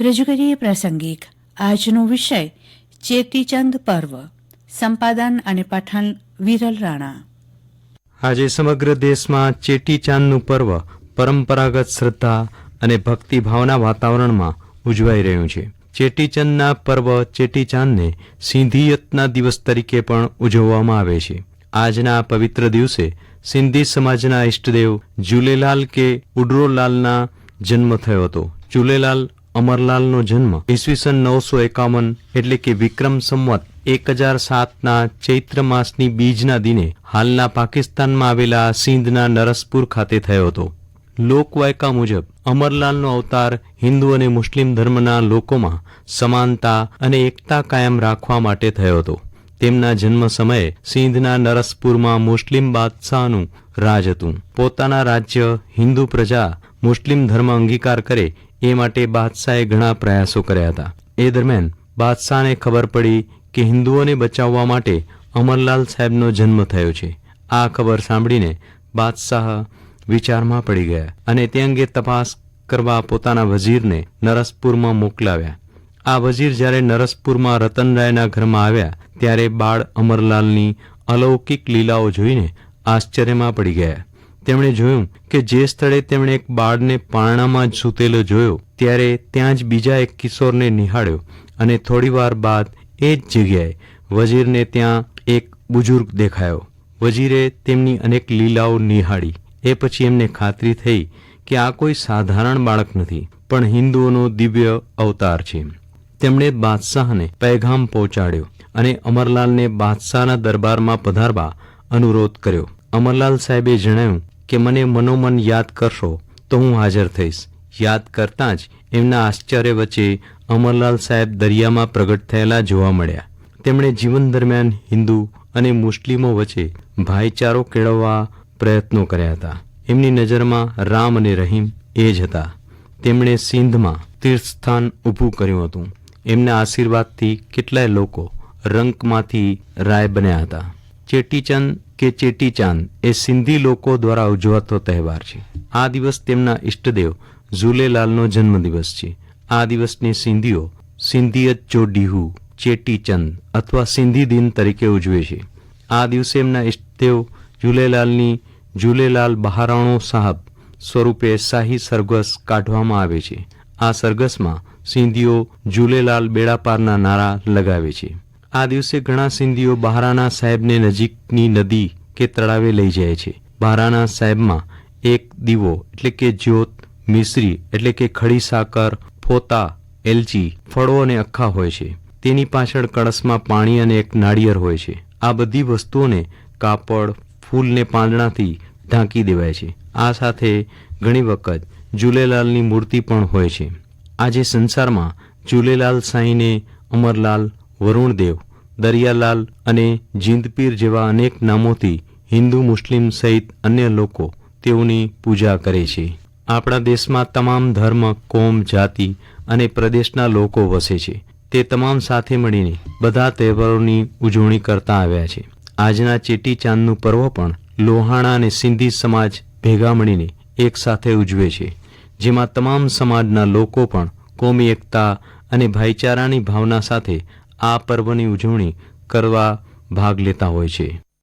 રજૂ પ્રાસંગિક આજનો વિષય, ચેતીચંદ પર્વ, સંપાદન અને પઠન વિરલ રાણા. આજે સમગ્ર દેશમાં ચેટીચાંદનું પર્વ પરંપરાગત શ્રદ્ધા અને ભક્તિભાવના વાતાવરણમાં ઉજવાઈ રહ્યું છે. ચેટીચંદના પર્વ ચેટીચાંદને સિંધિયતના દિવસ તરીકે પણ ઉજવવામાં આવે છે. આજના પવિત્ર દિવસે સિંધી સમાજના ઇષ્ટદેવ જુલેલાલ કે ઉડરોલાલના જન્મ થયો હતો. ઝૂલેલાલ અમરલાલનો જન્મ ઈસવીસન નવસો એકાવન એટલે કે વિક્રમ સંવત એક હજાર સાતના ચૈત્ર માસની બીજના દિને હાલના પાકિસ્તાનમાં આવેલા સિંધના નરસપુર ખાતે થયો હતો. લોકવાયકા મુજબ અમરલાલનો અવતાર હિન્દુ અને મુસ્લિમ ધર્મના લોકોમાં સમાનતા અને એકતા કાયમ રાખવા માટે થયો હતો. તેમના જન્મ સમયે સિંધના નરસપુરમાં મુસ્લિમ બાદશાહનું રાજ હતું. પોતાના રાજ્ય હિન્દુ પ્રજા મુસ્લિમ ધર્મ અંગીકાર કરે એ માટે બાદશાહે ઘણા પ્રયાસો કર્યા હતા. એ દરમિયાન બાદશાહને ખબર પડી કે હિન્દુઓને બચાવવા માટે અમરલાલ સાહેબનો જન્મ થયો છે. આ ખબર સાંભળીને બાદશાહ વિચારમાં પડી ગયા અને તે અંગે તપાસ કરવા પોતાના વઝીરને નરસપુરમાં મોકલાવ્યા. આ વઝીર જ્યારે નરસપુરમાં રતનરાયના ઘરમાં આવ્યા, ત્યારે બાળ અમરલાલની અલૌકિક લીલાઓ જોઈને આશ્ચર્યમાં પડી ગયા. તેમણે જોયું કે જે સ્થળે તેમણે એક બાળને પારણામાં જ સૂતેલો જોયો, ત્યારે ત્યાં જ બીજા એક કિશોરને નિહાળ્યો અને થોડીવાર બાદ એ જ જગ્યાએ વજીરને ત્યાં એક બુજુર્ગ દેખાયો. વજીરે તેમની અનેક લીલાઓ નિહાળી. એ પછી એમને ખાતરી થઈ કે આ કોઈ સાધારણ બાળક નથી, પણ હિન્દુઓનો દિવ્ય અવતાર છે. તેમણે બાદશાહને પૈગામ પહોંચાડ્યો અને અમરલાલને બાદશાહના દરબારમાં પધારવા અનુરોધ કર્યો. અમરલાલ સાહેબે જણાવ્યું કે મને મનોમન યાદ કરશો, તો હું હાજર થઈશ. યાદ કરતાં જ એમના આશ્ચર્ય વચ્ચે અમરલાલ સાહેબ દરિયામાં પ્રગટ થયેલા જોવા મળ્યા. તેમણે જીવન દરમિયાન હિન્દુ અને મુસ્લિમો વચ્ચે ભાઈચારો કેળવવા પ્રયત્નો કર્યા હતા. એમની નજરમાં રામ અને રહીમ એ જ હતા. તેમણે સિંધમાં તીર્થસ્થાન ઊભું કર્યું હતું. એમના આશીર્વાદથી કેટલાય લોકો રંકમાંથી રાય બન્યા હતા. ચેટીચંદ કે ચેટીચાંદ એ સિંધી લોકો દ્વારા ઉજવાતો તહેવાર છે. આ દિવસ તેમના ઇષ્ટદેવ ઝૂલેલાલનો જન્મદિવસ છે. આ દિવસને સિંધીઓ સિંધિયત ચોડીહુ, ચેટીચંદ અથવા સિંધી દિન તરીકે ઉજવે છે. આ દિવસે એમના ઇષ્ટદેવ ઝૂલેલાલની ઝુલેલાલ બહારાણો સાહબ સ્વરૂપે શાહી સરઘસ કાઢવામાં આવે છે. આ સરઘસમાં સિંધીઓ ઝૂલેલાલ બેડાપારના નારા લગાવે છે. આ દિવસે ઘણા સિંધીઓ બહારાના સાહેબને નજીકની નદી કે તળાવે લઈ જાય છે. બહારાના સાહેબમાં એક દીવો, એટલે કે જ્યોત, મિશ્રી, એટલે કે ખડી સાકર, ફોતા, એલચી, ફળો અને અખ્ખા હોય છે. તેની પાછળ કળશમાં પાણી અને એક નાળિયેર હોય છે. આ બધી વસ્તુઓને કાપડ, ફૂલને પાંદડાથી ઢાંકી દેવાય છે. આ સાથે ઘણી વખત ઝૂલેલાલની મૂર્તિ પણ હોય છે. આજે સંસારમાં ઝૂલેલાલ સાંઈને અમરલાલ વરુણદેવ, દરિયાલાલ અને જીંદપીર જેવા અનેક નામોથી હિન્દુ, મુસ્લિમ સહિત અન્ય લોકો તેઓની પૂજા કરે છે. આપણા દેશમાં તમામ ધર્મ, કોમ, જાતિ અને પ્રદેશના લોકો વસે છે. તે તમામ સાથે મળીને બધા તહેવારોની ઉજવણી કરતા આવ્યા છે. આજના ચેટી ચાંદનું પર્વ પણ લોહાણા અને સિંધી સમાજ ભેગા મળીને એક સાથે ઉજવે છે. જેમાં તમામ સમાજના લોકો પણ કોમી એકતા અને ભાઈચારાની ભાવના સાથે આ પર્વની ઉજવણી કરવા ભાગ લેતા હોય છે.